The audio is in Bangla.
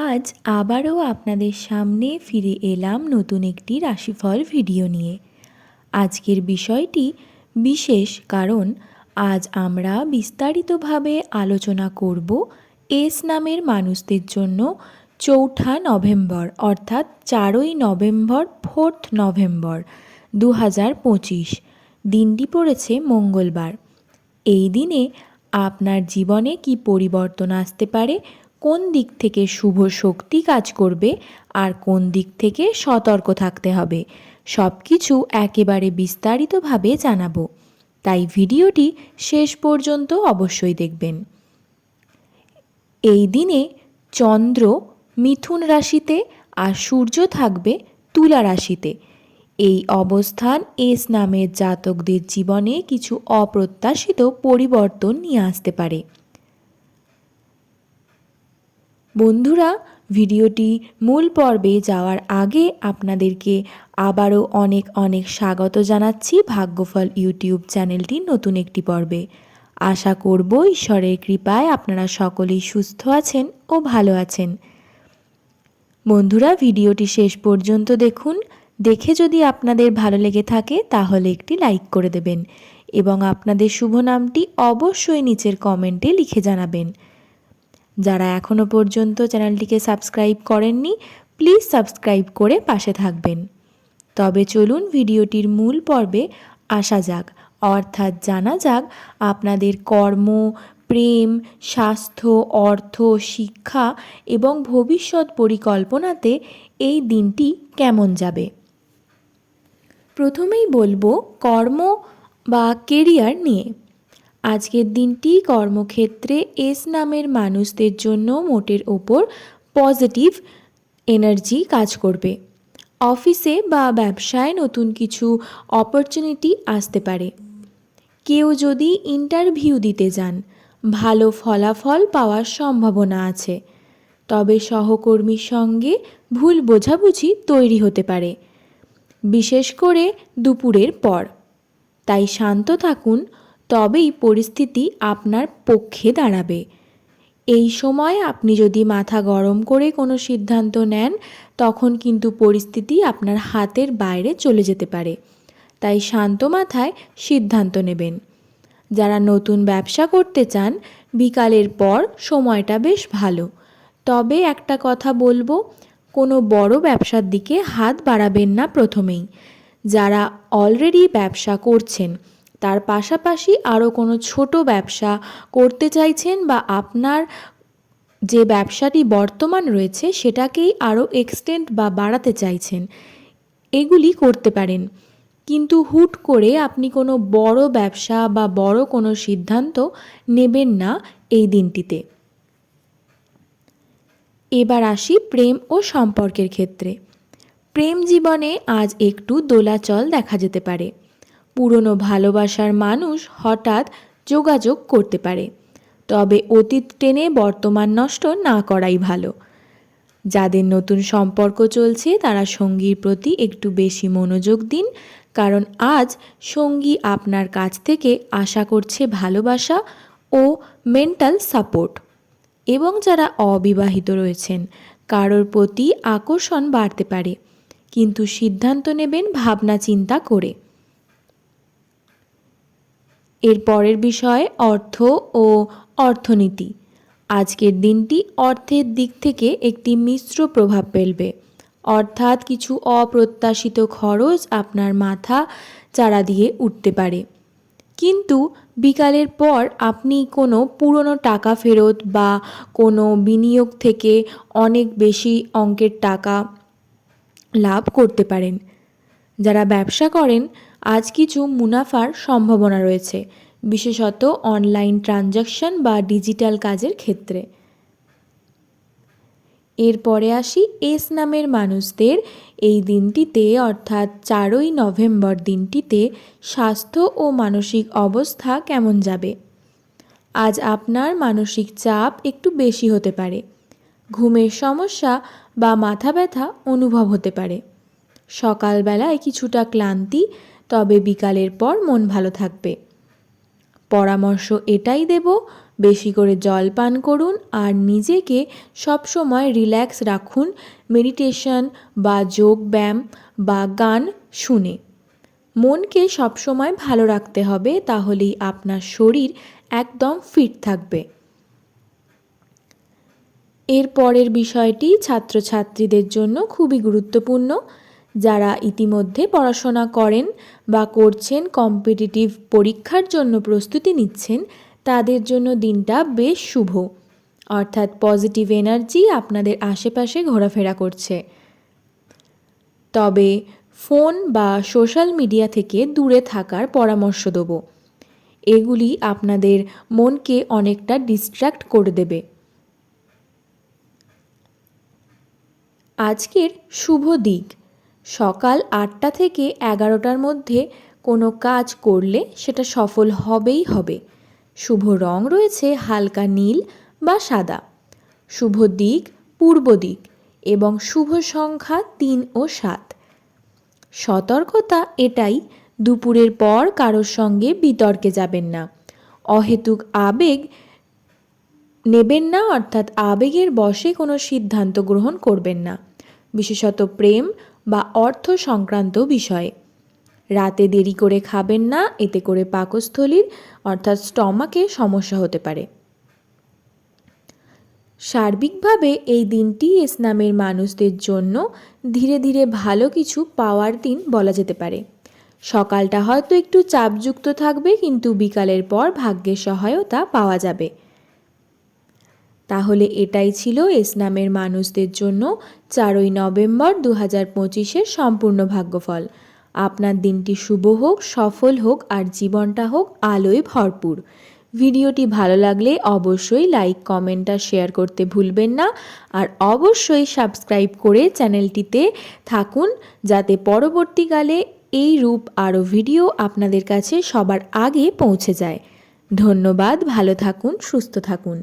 আজ আবারও আপনাদের সামনে ফিরে এলাম নতুন একটি রাশিফল ভিডিও নিয়ে। আজকের বিষয়টি বিশেষ কারণ, আজ আমরা বিস্তারিতভাবে আলোচনা করব এস নামের মানুষদের জন্য চৌঠা নভেম্বর, অর্থাৎ চারই নভেম্বর, ফোর্থ নভেম্বর দু হাজার পঁচিশ। দিনটি পড়েছে মঙ্গলবার। এই দিনে আপনার জীবনে কি পরিবর্তন আসতে পারে কোন দিক থেকে শুভ শক্তি কাজ করবে আর কোন দিক থেকে সতর্ক থাকতে হবে সব কিছু একেবারে বিস্তারিতভাবে জানাব। তাই ভিডিওটি শেষ পর্যন্ত অবশ্যই দেখবেন। এই দিনে চন্দ্র মিথুন রাশিতে আর সূর্য থাকবে তুলা রাশিতে। এই অবস্থান এস নামের জাতকদের জীবনে কিছু অপ্রত্যাশিত পরিবর্তন নিয়ে আসতে পারে। বন্ধুরা, ভিডিওটি মূল পর্বে যাওয়ার আগে আপনাদেরকে আবারও অনেক অনেক স্বাগত জানাচ্ছি ভাগ্যফল ইউটিউব চ্যানেলটি নতুন একটি পর্বে। আশা করব ঈশ্বরের কৃপায় আপনারা সকলেই সুস্থ আছেন ও ভালো আছেন। বন্ধুরা, ভিডিওটি শেষ পর্যন্ত দেখুন। দেখে যদি আপনাদের ভালো লেগে থাকে, তাহলে একটি লাইক করে দেবেন এবং আপনাদের শুভ নামটি অবশ্যই নিচের কমেন্টে লিখে জানাবেন। যারা এখনও পর্যন্ত চ্যানেলটিকে সাবস্ক্রাইব করেননি, প্লিজ সাবস্ক্রাইব করে পাশে থাকবেন। তবে চলুন ভিডিওটির মূল পর্বে আসা যাক। অর্থাৎ জানা যাক আপনাদের কর্ম, প্রেম, স্বাস্থ্য, অর্থ, শিক্ষা এবং ভবিষ্যৎ পরিকল্পনাতে এই দিনটি কেমন যাবে? প্রথমেই বলব কর্ম বা কেরিয়ার নিয়ে। আজকের দিনটি কর্মক্ষেত্রে এস নামের মানুষদের জন্য মোটের ওপর পজিটিভ এনার্জি কাজ করবে। অফিসে বা ব্যবসায় নতুন কিছু অপরচুনিটি আসতে পারে। কেউ যদি ইন্টারভিউ দিতে যান, ভালো ফলাফল পাওয়ার সম্ভাবনা আছে। তবে সহকর্মীর সঙ্গে ভুল বোঝাবুঝি তৈরি হতে পারে। বিশেষ করে দুপুরের পর। তাই শান্ত থাকুন তবেই পরিস্থিতি আপনার পক্ষে দাঁড়াবে। এই সময় আপনি যদি মাথা গরম করে কোনো সিদ্ধান্ত নেন, তখন কিন্তু পরিস্থিতি আপনার হাতের বাইরে চলে যেতে পারে। তাই শান্ত মাথায় সিদ্ধান্ত নেবেন। যারা নতুন ব্যবসা করতে চান, বিকালের পর সময়টা বেশ ভালো। তবে একটা কথা বলব, কোনো বড় ব্যবসার দিকে হাত বাড়াবেন না প্রথমেই। যারা অলরেডি ব্যবসা করছেন তার পাশাপাশি আরও কোনো ছোট ব্যবসা করতে চাইছেন বা আপনার যে ব্যবসাটি বর্তমান রয়েছে সেটাকেই আরও এক্সটেন্ড বা বাড়াতে চাইছেন, এগুলি করতে পারেন। কিন্তু হুট করে আপনি কোনো বড় ব্যবসা বা বড় কোনো সিদ্ধান্ত নেবেন না এই দিনটিতে। এবার আসি প্রেম ও সম্পর্কের ক্ষেত্রে। প্রেম জীবনে আজ একটু দোলাচল দেখা যেতে পারে। পুরনো ভালোবাসার মানুষ হঠাৎ যোগাযোগ করতে পারে। তবে অতীত টেনে বর্তমান নষ্ট না করাই ভালো। যাদের নতুন সম্পর্ক চলছে, তারা সঙ্গীর প্রতি একটু বেশি মনোযোগ দিন, কারণ আজ সঙ্গী আপনার কাছ থেকে আশা করছে ভালোবাসা ও মেন্টাল সাপোর্ট। এবং যারা অবিবাহিত রয়েছেন, কারোর প্রতি আকর্ষণ বাড়তে পারে। কিন্তু সিদ্ধান্ত নেবেন ভাবনা চিন্তা করে। এর পরের বিষয় অর্থ ও অর্থনীতি। আজকের দিনটি অর্থের দিক থেকে একটি মিশ্র প্রভাব ফেলবে। অর্থাৎ কিছু অপ্রত্যাশিত খরচ আপনার মাথা চারা দিয়ে উঠতে পারে। কিন্তু বিকালের পর আপনি কোনো পুরনো টাকা ফেরত বা কোনো বিনিয়োগ থেকে অনেক বেশি অঙ্কের টাকা লাভ করতে পারেন। যারা ব্যবসা করেন আজ কিছু মুনাফার সম্ভাবনা রয়েছে, বিশেষত অনলাইন ট্রানজাকশন বা ডিজিটাল কাজের ক্ষেত্রে। এরপরে আসি এস নামের মানুষদের। এই দিনটিতে, অর্থাৎ চারই নভেম্বর দিনটিতে, স্বাস্থ্য ও মানসিক অবস্থা কেমন যাবে? আজ আপনার মানসিক চাপ একটু বেশি হতে পারে। ঘুমের সমস্যা বা মাথা ব্যথা অনুভব হতে পারে। সকালবেলায় কিছুটা ক্লান্তি তবে বিকালের পর মন ভালো থাকবে। পরামর্শ এটাই দেব, বেশি করে জল পান করুন আর নিজেকে সবসময় রিল্যাক্স রাখুন, মেডিটেশন বা যোগ ব্যায়াম বা গান শুনে। মনকে সবসময় ভালো রাখতে হবে, তাহলেই আপনার শরীর একদম ফিট থাকবে। এর পরের বিষয়টি ছাত্রছাত্রীদের জন্য খুবই গুরুত্বপূর্ণ। যারা ইতিমধ্যে পড়াশোনা করেন বা করছেন কম্পিটিটিভ পরীক্ষার জন্য প্রস্তুতি নিচ্ছেন, তাদের জন্য দিনটা বেশ শুভ। অর্থাৎ পজিটিভ এনার্জি আপনাদের আশেপাশে ঘোরাফেরা করছে। তবে ফোন বা সোশ্যাল মিডিয়া থেকে দূরে থাকার পরামর্শ দেব। এগুলি আপনাদের মনকে অনেকটা ডিস্ট্র্যাক্ট করে দেবে। আজকের শুভ দিক। সকাল আটটা থেকে এগারোটার মধ্যে কোনো কাজ করলে সেটা সফল হবেই হবে। শুভ রং রয়েছে হালকা নীল বা সাদা। শুভ দিক, পূর্ব দিক এবং শুভ সংখ্যা তিন ও সাত। সতর্কতা এটাই, দুপুরের পর কারোর সঙ্গে বিতর্কে যাবেন না। অহেতুক আবেগ নেবেন না, অর্থাৎ আবেগের বশে কোনো সিদ্ধান্ত গ্রহণ করবেন না। বিশেষত প্রেম বা অর্থ সংক্রান্ত বিষয়ে। রাতে দেরি করে খাবেন না, এতে করে পাকস্থলীর অর্থাৎ স্টমাকে সমস্যা হতে পারে। সার্বিকভাবে এই দিনটি ইসলামের মানুষদের জন্য ধীরে ধীরে ভালো কিছু পাওয়ার দিন বলা যেতে পারে। সকালটা হয়তো একটু চাপযুক্ত থাকবে, কিন্তু বিকালের পর ভাগ্যের সহায়তা পাওয়া যাবে। তাহলে এটাই ছিল ইসলামের মানুষদের জন্য চারই নভেম্বর দু হাজার পঁচিশের সম্পূর্ণ ভাগ্যফল। আপনার দিনটি শুভ হোক, সফল হোক আর জীবনটা হোক আলোয় ভরপুর। ভিডিওটি ভালো লাগলে অবশ্যই লাইক, কমেন্ট আর শেয়ার করতে ভুলবেন না। আর অবশ্যই সাবস্ক্রাইব করে চ্যানেলটিতে থাকুন যাতে পরবর্তীকালে এই রূপ আরও ভিডিও আপনাদের কাছে সবার আগে পৌঁছে যায়। ধন্যবাদ, ভালো থাকুন, সুস্থ থাকুন।